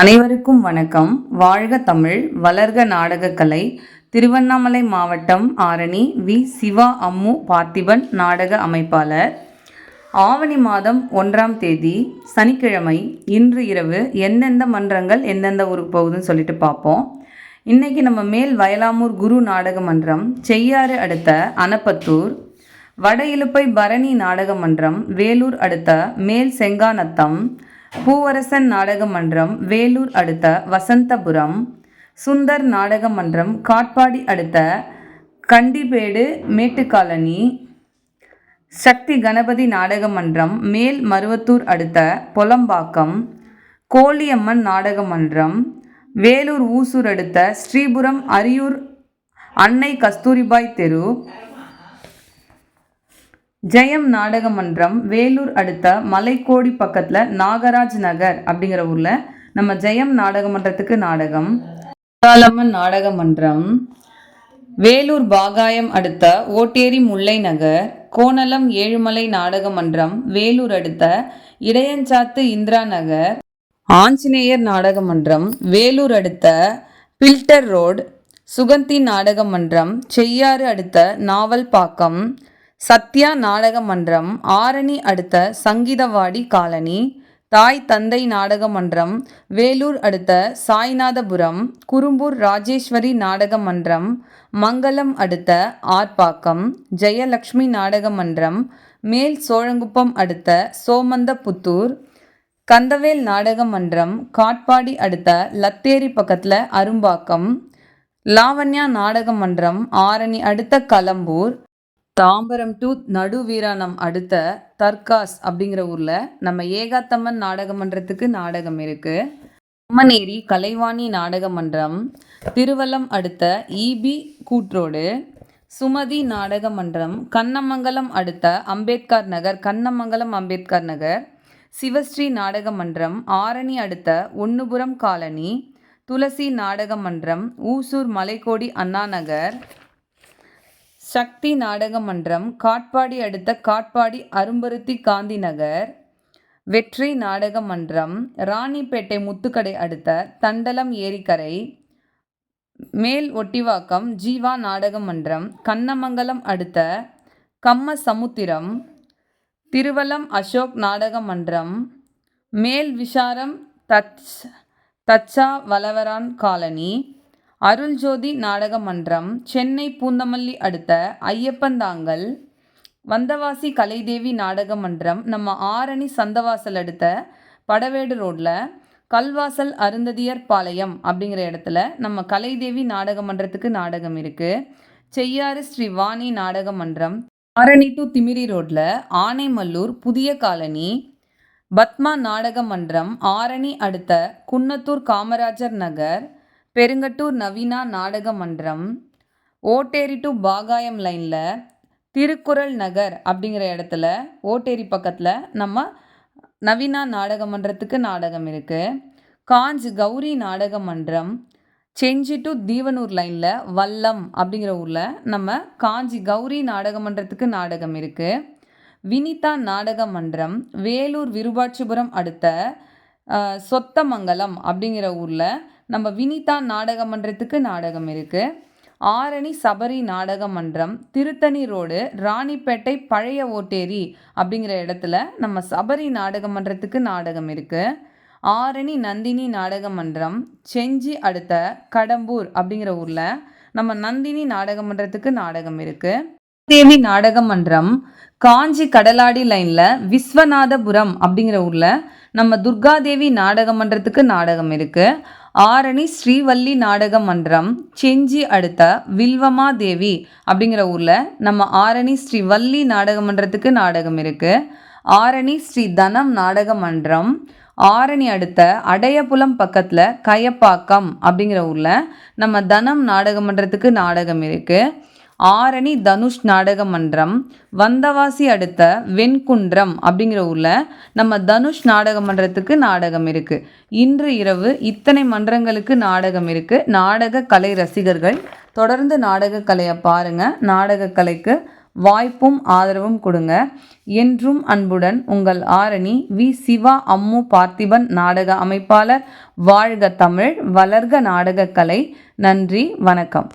அனைவருக்கும் வணக்கம். வாழ்க தமிழ் வளர்க நாடகக்கலை. திருவண்ணாமலை மாவட்டம் ஆரணி வி. சிவா அம்மு பார்த்திபன் நாடக அமைப்பாளர். ஆவணி மாதம் ஒன்றாம் தேதி சனிக்கிழமை இன்று இரவு எந்தெந்த மன்றங்கள் எந்தெந்த ஊருக்கு போகுதுன்னு சொல்லிட்டு பார்ப்போம். இன்றைக்கி நம்ம மேல் வயலாமூர் குரு நாடக மன்றம் செய்யாறு அடுத்த அனப்பத்தூர் வட இலுப்பை பரணி நாடக மன்றம் வேலூர் அடுத்த மேல் செங்கானத்தம் பூவரசன் நாடக மன்றம் வேலூர் அடுத்த வசந்தபுரம். சுந்தர் நாடக மன்றம் காட்பாடி அடுத்த கண்டிபேடு மேட்டுக்காலனி. சக்தி கணபதி நாடக மன்றம் மேல் மருவத்தூர் அடுத்த பொலம்பாக்கம். கோழியம்மன் நாடக மன்றம் வேலூர் ஊசூர் அடுத்த ஸ்ரீபுரம் அரியூர் அன்னை கஸ்தூரிபாய் தெரு. ஜெயம் நாடக மன்றம் வேலூர் அடுத்த மலைக்கோடி பக்கத்தில் நாகராஜ் நகர் அப்படிங்கிற ஊரில் நம்ம ஜெயம் நாடக மன்றத்துக்கு நாடகம். காலம்மன் நாடக மன்றம் வேலூர் பாகாயம் அடுத்த ஓட்டேரி முல்லை நகர் கோணலம் ஏழுமலை நாடக மன்றம் வேலூர் அடுத்த இடையஞ்சாத்து இந்திரா நகர் ஆஞ்சநேயர் நாடக மன்றம் வேலூர் அடுத்த பில்டர் ரோடு சுகந்தி நாடக மன்றம் செய்யாறு அடுத்த நாவல் பாக்கம் சத்யா நாடக மன்றம் ஆரணி அடுத்த சங்கீதவாடி காலனி தாய் தந்தை நாடக மன்றம் வேலூர் அடுத்த சாய்நாதபுரம் குறும்பூர் ராஜேஸ்வரி நாடக மன்றம் மங்களம் அடுத்த ஆர்ப்பாக்கம் ஜெயலக்ஷ்மி நாடக மன்றம் மேல் சோழங்குப்பம் அடுத்த சோமந்தபுத்தூர் கந்தவேல் நாடக மன்றம் காட்பாடி அடுத்த லத்தேரி பக்கத்தில் அரும்பாக்கம் லாவண்யா நாடக மன்றம் ஆரணி அடுத்த கலம்பூர் தாம்பரம் டு நடுவீராணம் அடுத்த தர்காஸ் அப்படிங்கிற ஊரில் நம்ம ஏகாத்தம்மன் நாடக மன்றத்துக்கு நாடகம் இருக்குது அம்மனேரி கலைவாணி நாடக மன்றம் திருவல்லம் அடுத்த இபி கூட்ரோடு. சுமதி நாடக மன்றம் கண்ணமங்கலம் அடுத்த அம்பேத்கர் நகர். கண்ணமங்கலம் அம்பேத்கர் நகர். சிவஸ்ரீ நாடக மன்றம் ஆரணி அடுத்த ஒன்னுபுரம் காலனி. துளசி நாடக மன்றம் ஊசூர் மலைக்கோடி அண்ணா நகர். சக்தி நாடக மன்றம் காட்பாடி அடுத்த காட்பாடி அரும்பருத்தி காந்தி நகர் வெற்றி நாடக மன்றம் ராணிப்பேட்டை முத்துக்கடை அடுத்த தண்டலம் ஏரிக்கரை மேல் ஒட்டிவாக்கம் ஜீவா நாடக மன்றம் கண்ணமங்கலம் அடுத்த கம்ம சமுத்திரம் திருவலம் அசோக் நாடக மன்றம் மேல் விஷாரம் தச் தச்சா வலவரான் காலனி அருள்ஜோதி நாடக மன்றம் சென்னை பூந்தமல்லி அடுத்த ஐயப்பந்தாங்கல் வந்தவாசி கலைதேவி நாடக மன்றம் நம்ம ஆரணி சந்தவாசல் அடுத்த படவேடு ரோட்டில் கல்வாசல் அருந்ததியர் பாளையம் அப்படிங்கிற இடத்துல நம்ம கலைதேவி நாடக மன்றத்துக்கு நாடகம் இருக்குது செய்யாறு ஸ்ரீ வாணி நாடக மன்றம் ஆரணி டு திமிரி ரோட்டில் ஆனைமல்லூர் புதிய காலனி பத்மா நாடக மன்றம் ஆரணி அடுத்த குன்னத்தூர் காமராஜர் நகர் பெருங்கட்டூர் நவீனா நாடக மன்றம் ஓட்டேரி டு பாகாயம் லைனில் திருக்குறள் நகர் அப்படிங்கிற இடத்துல ஓட்டேரி பக்கத்தில் நம்ம நவீனா நாடக மன்றத்துக்கு நாடகம் இருக்குது காஞ்ச் கௌரி நாடக மன்றம் செஞ்சி டு தீவனூர் லைனில் வல்லம் அப்படிங்கிற ஊரில் நம்ம காஞ்சி கௌரி நாடக மன்றத்துக்கு நாடகம் இருக்குது வினிதா நாடக மன்றம் வேலூர் விருபாட்சிபுரம் அடுத்த சொத்தமங்கலம் அப்படிங்கிற ஊரில் நம்ம வினிதா நாடக மன்றத்துக்கு நாடகம் இருக்குது ஆரணி சபரி நாடக மன்றம் திருத்தணி ரோடு ராணிப்பேட்டை பழைய ஓட்டேரி அப்படிங்கிற இடத்துல நம்ம சபரி நாடக மன்றத்துக்கு நாடகம் இருக்குது ஆரணி நந்தினி நாடக மன்றம் செஞ்சி அடுத்த கடம்பூர் அப்படிங்கிற ஊரில் நம்ம நந்தினி நாடக மன்றத்துக்கு நாடகம் இருக்குது தேவி நாடக மன்றம் காஞ்சி கடலாடி லைனில் விஸ்வநாதபுரம் அப்படிங்கிற ஊரில் நம்ம துர்காதேவி நாடக மன்றத்துக்கு நாடகம் இருக்குது ஆரணி ஸ்ரீவள்ளி நாடக மன்றம் செஞ்சி அடுத்த வில்வமா தேவி அப்படிங்கிற ஊரில் நம்ம ஆரணி ஸ்ரீ வள்ளி நாடக மன்றத்துக்கு நாடகம் இருக்குது ஆரணி ஸ்ரீ தனம் நாடக மன்றம் ஆரணி அடுத்த அடையபுலம் பக்கத்தில் கயப்பாக்கம் அப்படிங்கிற ஊரில் நம்ம தனம் நாடக மன்றத்துக்கு நாடகம் இருக்குது ஆரணி தனுஷ் நாடக மன்றம் வந்தவாசி அடுத்த வெண்குன்றம் அப்படிங்கிற ஊரில் நம்ம தனுஷ் நாடக மன்றத்துக்கு நாடகம் இருக்குது இன்று இரவு இத்தனை மன்றங்களுக்கு நாடகம் இருக்குது நாடக கலை ரசிகர்கள் தொடர்ந்து நாடக கலையை பாருங்கள் நாடக கலைக்கு வாய்ப்பும் ஆதரவும் கொடுங்க. என்றும் அன்புடன் உங்கள் ஆரணி வி. சிவா அம்மு பார்த்திபன் நாடக அமைப்பாளர் வாழ்க தமிழ் வளர்க நாடகக்கலை நன்றி வணக்கம்.